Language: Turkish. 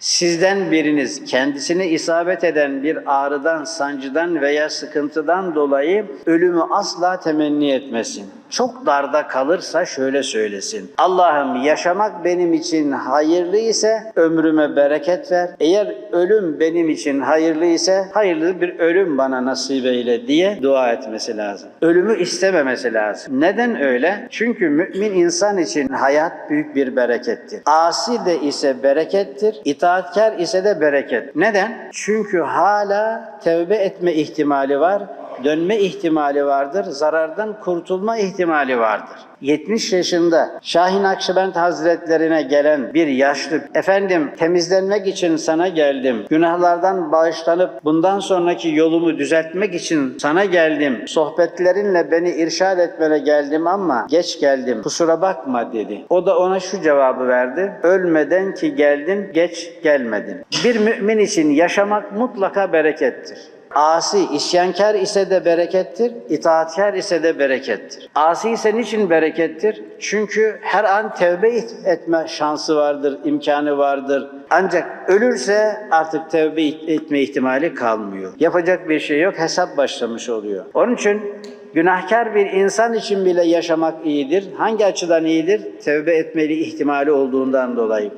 Sizden biriniz kendisine isabet eden bir ağrıdan, sancıdan veya sıkıntıdan dolayı ölümü asla temenni etmesin. Çok darda kalırsa şöyle söylesin. Allah'ım yaşamak benim için hayırlı ise ömrüme bereket ver. Eğer ölüm benim için hayırlı ise hayırlı bir ölüm bana nasip eyle diye dua etmesi lazım. Ölümü istememesi lazım. Neden öyle? Çünkü mümin insan için hayat büyük bir berekettir. Asi de ise berekettir, itaatkar ise de bereket. Neden? Çünkü hala tevbe etme ihtimali var dönme ihtimali vardır, zarardan kurtulma ihtimali vardır. 70 yaşında Şahin Akşibend Hazretlerine gelen bir yaşlı, efendim temizlenmek için sana geldim, günahlardan bağışlanıp bundan sonraki yolumu düzeltmek için sana geldim, sohbetlerinle beni irşad etmene geldim ama geç geldim, kusura bakma dedi. O da ona şu cevabı verdi, ölmeden ki geldin, geç gelmedin. Bir mümin için yaşamak mutlaka berekettir. Asi, isyankar ise de berekettir, itaatkar ise de berekettir. Asi ise niçin berekettir? Çünkü her an tevbe etme şansı vardır, imkanı vardır. Ancak ölürse artık tevbe etme ihtimali kalmıyor. Yapacak bir şey yok, hesap başlamış oluyor. Onun için günahkar bir insan için bile yaşamak iyidir. Hangi açıdan iyidir? Tevbe etmeli ihtimali olduğundan dolayı.